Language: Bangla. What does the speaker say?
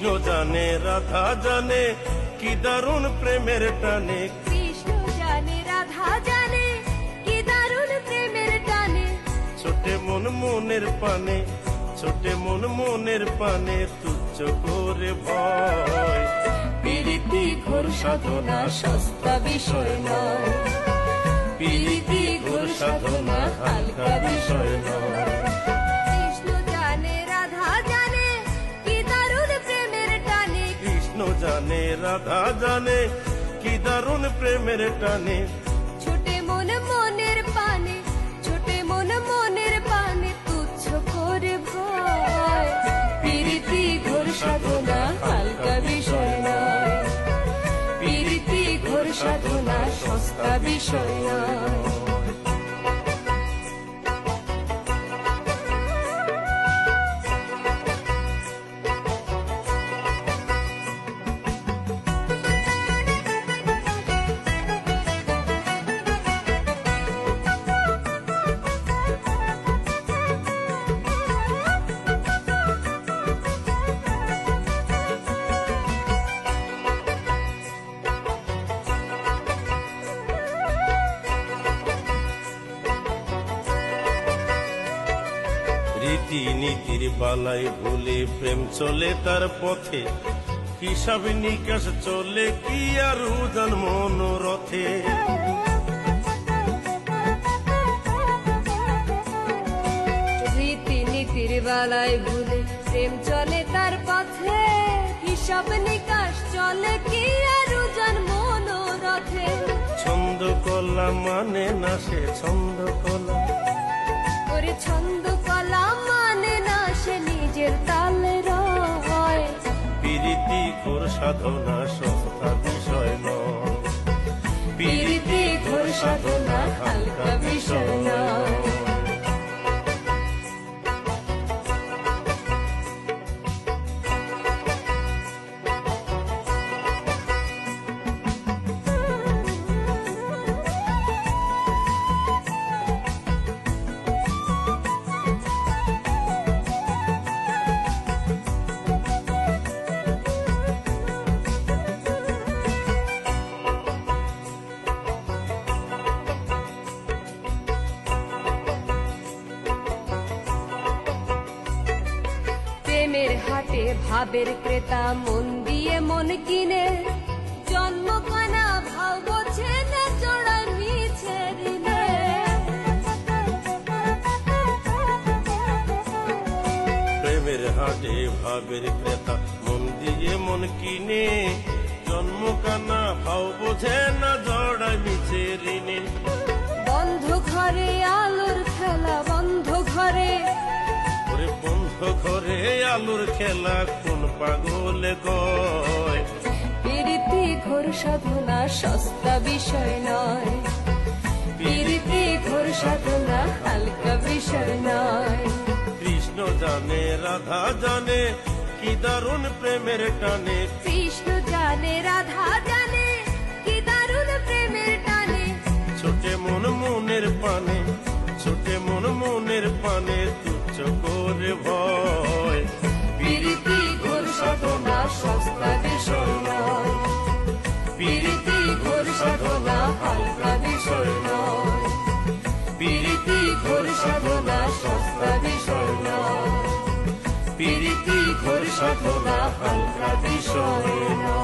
কৃষ্ণ জানে রাধা জানে কি দারুণ প্রেমের টানে। কৃষ্ণ জানে রাধা জানে কি দারুণ প্রেমের টানে। ছোটে মন মনের পানে ছোটে মন মনের পানে তুচ্ছ করে ভয়। প্রীতি ঘোর সাধনা সস্তা বিষয় নয়। প্রীতি ঘোর সাধনা হালকা বিষয় নয়। জানে, রাধা জানে, কি দারুণ প্রেমের টানে। ছোটে মন মনের পানে ছোটে মন মনের পানে তুচ্ছ করে ভয় প্রীতি ঘোর সাধনা, হালকা বিষয় নয়। প্রীতি ঘোর সাধনা, সস্তা বিষয় নয়। রীতি নীতির বালাই ভুলে প্রেম চলে তার পথে হিসাব নিকাশ চলে কি আর উজান মনোরথে? রীতি নীতির বেলায় ভুলে প্রেম চলে তার পথে হিসাব নিকাশ চলে কি আর উজান মনোরথে? ছন্দ কলা মানে না সে ছন্দ কলা ছন্দ সাধনা সস্তা বিষয় নয়। ঘোর সাধনা হালকা বিষয়। হাটে ভাবের ক্রেতা মন দিয়ে মন কিনে। জন্ম কানা ভাব বোঝে না মিছে ঋণে প্রেমের হাটে ভাবের ক্রেতা মন দিয়ে মন কিনে। জন্ম কানা ভাও বোঝে না জড়ায় মিছে ঋণে বন্ধ ঘরে ঘরে আলুর খেলা কোন পাগল গয় প্রীতি ঘোর সাধনা সস্তা বিষয় নয়। প্রীতি ঘোর সাধনা হালকা বিষয় নয়। কৃষ্ণ জানে রাধা জানে কি দারুণ প্রেমের টানে। কৃষ্ণ প্রীতি ঘোর সাধনা হালকা বিষয় নয় প্রীতি ঘোর সাধনা সস্তা বিষয় নয় প্রীতি ঘোর সাধনা হালকা বিষয় নয়